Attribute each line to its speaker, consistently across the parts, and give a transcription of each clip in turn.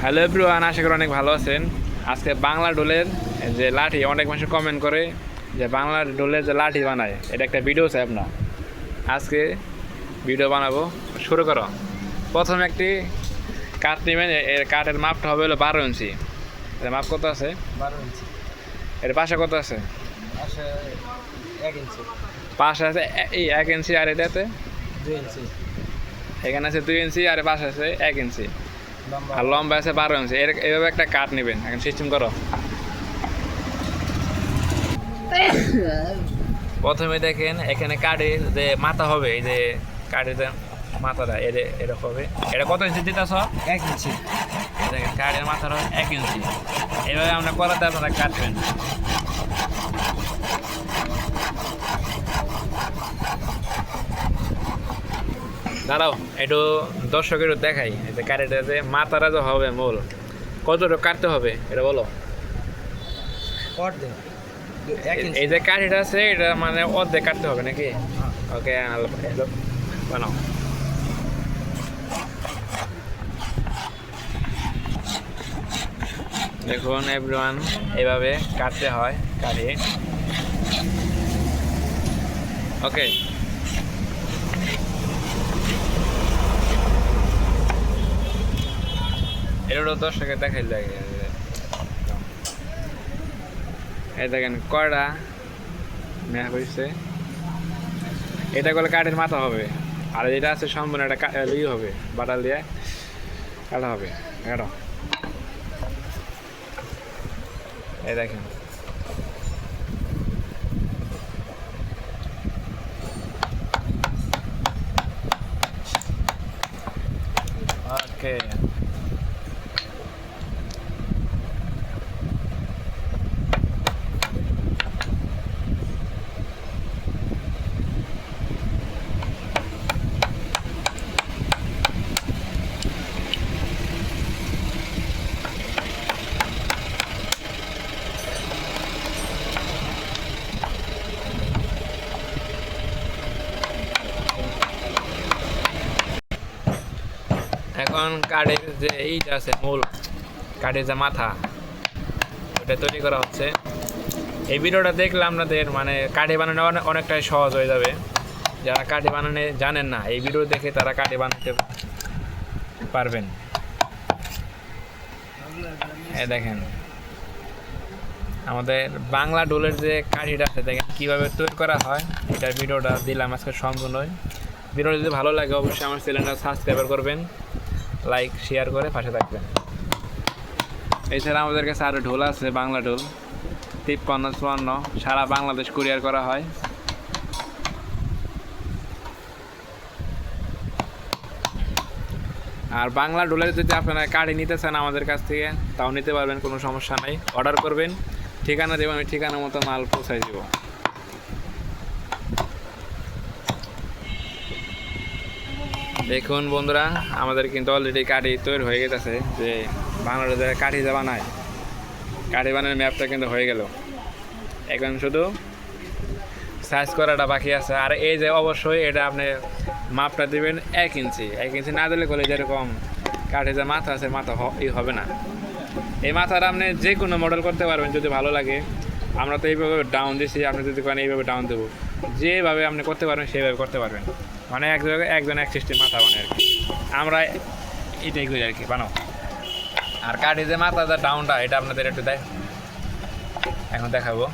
Speaker 1: Hello everyone আশা করি অনেক ভালো আছেন। আজকে বাংলা ডোলের যে লাঠি অনেক মানুষ কমেন্ট করে যে বাংলা ডোলের যে লাঠি বানায় এটা একটা ভিডিও চাই আপনার। আজকে ভিডিও বানাবো। শুরু করো। প্রথমে একটি কাঠ নেবেন এর কাঠের মাপটা হবে হলো বারো ইঞ্চি। এর মাপ কত আছে?
Speaker 2: বারো ইঞ্চি।
Speaker 1: এর পাশে কত আছে?
Speaker 2: আসে এক ইঞ্চি।
Speaker 1: পাশে আছে এই এক ইঞ্চি আর এটাতে?
Speaker 2: দুই ইঞ্চি।
Speaker 1: এখানে আছে দুই ইঞ্চি আর পাশে আছে এক ইঞ্চি। আর লম্বা আছে বারো ইঞ্চি এর এইভাবে একটা কাঠ নেবেন। এখন সিস্টেম করো। প্রথমে দেখেন এখানে কাঠের যে মাথা হবে এই যে কাঠের যে মাথাটা এটা এরকম হবে। এটা কত ইঞ্চি দিতে দিতেছ?
Speaker 2: এক ইঞ্চি
Speaker 1: দেখেন কাঠের মাথাটা এক ইঞ্চি এভাবে আমরা করাতে আপনারা কাটবেন। দাঁড়াও একটু দর্শকের দেখাই এই যে কাঠের যে মাথাটা যে হবে মূল কতটা কাটতে হবে এটা বলো। এই যে কাঠিটা আছে এটা মানে অর্ধেক কাটতে হবে নাকি?
Speaker 2: হ্যাঁ।
Speaker 1: ওকে বানাও। দেখুন এভরিওয়ান এইভাবে কাটতে হয় কাটি ওকে এটা দর্শকে দেখাই লাগে এই দেখেন, কয়টা মেয়া হয়েছে এটা করলে কাঠের মাথা হবে। আর যেটা আছে সম্পূর্ণ একটা কা- ই হবে, বাটাল দিয়ে কাটা হবে। কাটো। এই দেখেন। ওকে এখন কাঠের যে এইটা আছে, মূল কাঠের যে মাথা, ওটা তৈরি করা হচ্ছে। এই ভিডিওটা দেখলে আপনাদের মানে কাঠে বানানো অনে- অনেকটাই সহজ হয়ে যাবে। যারা কাঠে বানানো জানেন না, এই ভিডিও দেখে তারা কাঠে বানাতে পারবেন। দেখেন, আমাদের বাংলা ডোলের যে কাঠিটা আছে, দেখেন কীভাবে তৈরি করা হয়, এটার ভিডিওটা দিলাম আজকে সম্পূর্ণই। ভিডিওটা যদি ভালো লাগে, অবশ্যই আমার চ্যানেলটা সাবস্ক্রাইব করবেন। লাইক শেয়ার করে পাশে থাকবেন। এছাড়া আমাদের কাছে আরও ঢোল আছে, বাংলা ঢোল। তিপ্পান্ন, চুয়ান্ন, সারা বাংলাদেশ কুরিয়ার করা হয়। আর বাংলা ডোলের যদি আপনারা কার্ডে নিতে চান আমাদের কাছ থেকে, তাও নিতে পারবেন, কোনো সমস্যা নাই। অর্ডার করবেন, ঠিকানা দেবেন আমি ঠিকানা মতো মাল পৌঁছাই দেবো। দেখুন বন্ধুরা, আমাদের কিন্তু অলরেডি কাঠি তৈরি হয়ে গেছে যে বাংলাদেশে কাঠি যা বানায়, কাঠি বানানোর ম্যাপটা কিন্তু হয়ে গেল। এখন শুধু সাইজ করাটা বাকি আছে। আর এই যে অবশ্যই এটা আপনি মাপটা দিবেন এক ইঞ্চি এক ইঞ্চি না দিলে করলে যেরকম কাঠে যে মাথা আছে, মাথা ই হবে না। এই মাথাটা আপনি যে কোনো মডেল করতে পারবেন, যদি ভালো লাগে। আমরা তো এইভাবে ডাউন দিছি, আপনি যদি করেন, এইভাবে ডাউন দেবো। যেভাবে আপনি করতে পারবেন, সেইভাবে করতে পারবেন। মানে এক জায়গায় একজন এক সিস্টেম মাথা বানায় আর কি। আমরা এটাই করি আর কি, বানাও। আর কাঠে যে মাথা যা ডাউনটা এটা আপনাদের একটু দেয় এখন দেখাবো।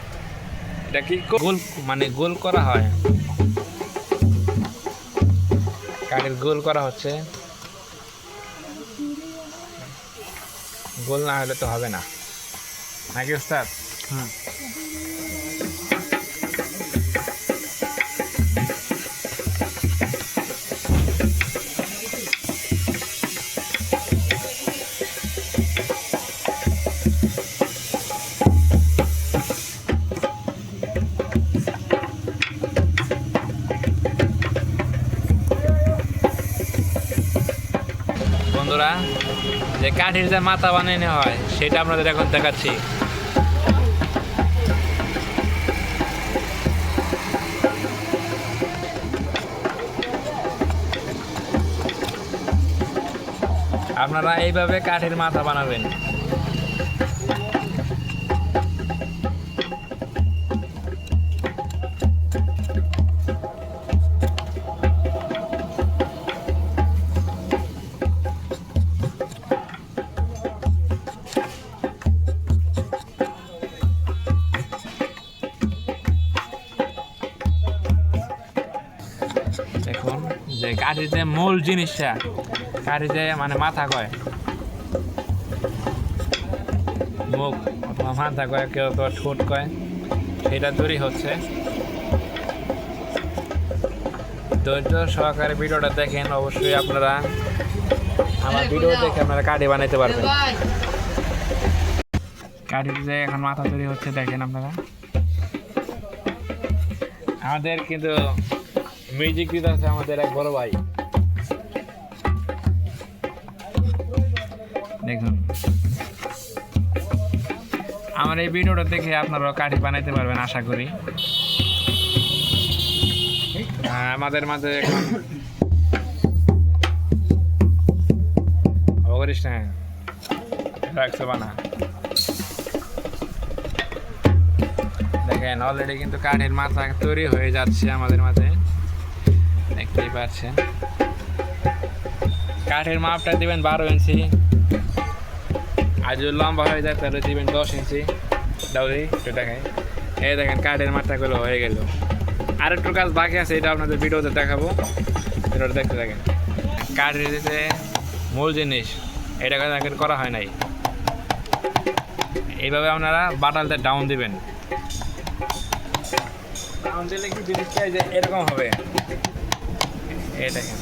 Speaker 1: এটা কি গোল মানে গোল করা হয়। কাঠের গোল করা হচ্ছে। গোল না হলে তো হবে না। নাকি ওস্তাদ?
Speaker 2: হুম।
Speaker 1: বন্ধুরা, যে কাঠের যে মাথা বানিয়ে হয়, সেটা আপনাদের এখন দেখাচ্ছি। আপনারা এইভাবে কাঠের মাথা বানাবেন। যে কাঠের যে মূল জিনিসটা কাঠের যে মানে মাথা কয়। মুখ অথবা মাথা কয়, কেউ তো ঠোঁট কয়। সেটা তৈরি হচ্ছে। ধৈর্য সহকারে ভিডিওটা দেখেন, অবশ্যই আপনারা আমার ভিডিও দেখে আপনারা কাঠি বানাইতে পারবেন। কাঠির যে এখন মাথা তৈরি হচ্ছে, দেখেন আপনারা। আমাদের কিন্তু মিউজিক দিতে আছে আমাদের এক বড় ভাই। দেখুন। আমার এই ভিডিওটা দেখে আপনারা কাঠি বানাইতে পারবেন আশা করি। আমাদের মাঝে এখন করিস না। রাখছো বানা। দেখেন অলরেডি কিন্তু কাঠের মাথা তৈরি হয়ে যাচ্ছে আমাদের মাঝে। দেখতেই পাচ্ছেন। কাঠের মাপটা দিবেন বারো ইঞ্চি। আর যদি লম্বা হয়ে যায়, তাহলে দিবেন দশ ইঞ্চি। দাউদি একটু দেখাই। এই দেখেন, কাঠের মাথাগুলো হয়ে গেল। আর একটু কাজ বাকি আছে, এটা আপনাদের ভিডিওতে দেখাবো। ভিডিওটা দেখতে থাকেন। কাঠের যে মূল জিনিস, এটা করা হয় নাই। এইভাবে আপনারা বাটালতে ডাউন দিবেন। ডাউন দিলে কি জিনিসটা এরকম হবে? এই দেখেন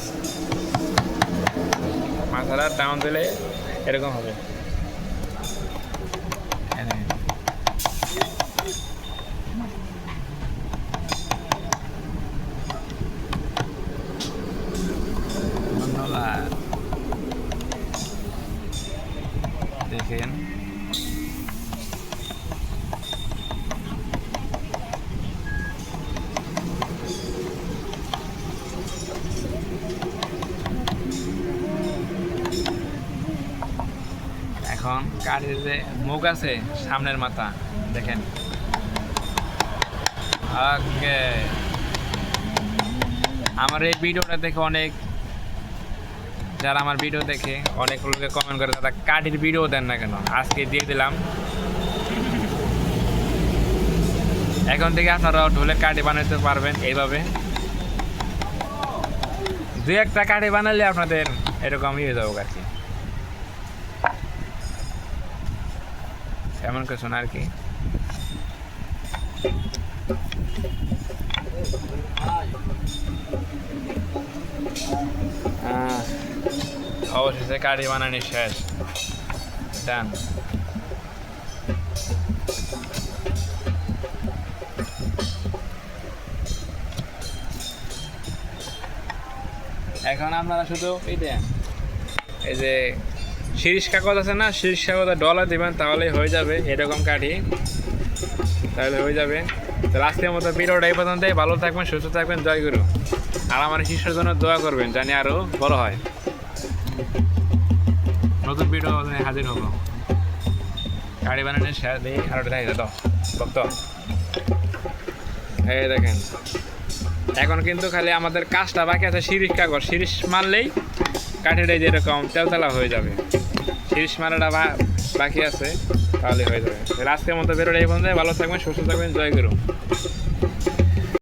Speaker 1: মাথাটা ডাউন দিলে এরকম হবে এই দেখেন। ধন্যবাদ দেখেন এখন কাঠের যে মুখ আছে, সামনের মাথা, দেখেন। আমার এই ভিডিওটা দেখে অনেক, যারা আমার ভিডিও দেখে, অনেক লোকে কমেন্ট করে, দাদা, কাঠের ভিডিও দেন না কেন? আজকে দিয়ে দিলাম। এখন থেকে আপনারাও ঢোলের কাঠি বানাতে পারবেন এইভাবে। দু একটা কাঠি বানালে আপনাদের এরকম ইয়ে যাব আর কি। এমন কিছু না আর কি। অবশেষে কাঠি বানানি শেষ। ডান এখন আপনারা শুধু এই যে শিরিষ কাগজ আছে না, শিরিষ কাগজে ডলার দিবেন, তাহলেই হয়ে যাবে এরকম কাঠি। তাহলে হয়ে যাবে। তো মতো ভিডিওটা এই পর্যন্ত ভালো থাকবেন, সুস্থ থাকবেন, জয় গুরু। আর আমার শিষ্যের জন্য দোয়া করবেন, জানি আরও বড় হয়। নতুন ভিডিও হাজির হব। গাড়ি বানানোর দিই আর দেখে দাও ভক্ত। এই দেখেন। এখন কিন্তু খালি আমাদের কাজটা বাকি আছে শিরিষ কাগজ শিরিষ মারলেই কাঠের এই যেরকম তেলতেলা হয়ে যাবে। শিরিষ মারাটা বাকি আছে, তাহলে হয়ে যাবে। রাস্তার মধ্যে বেরোলে এই পর্যন্ত ভালো থাকবেন, সুস্থ থাকবেন, জয় গুরু।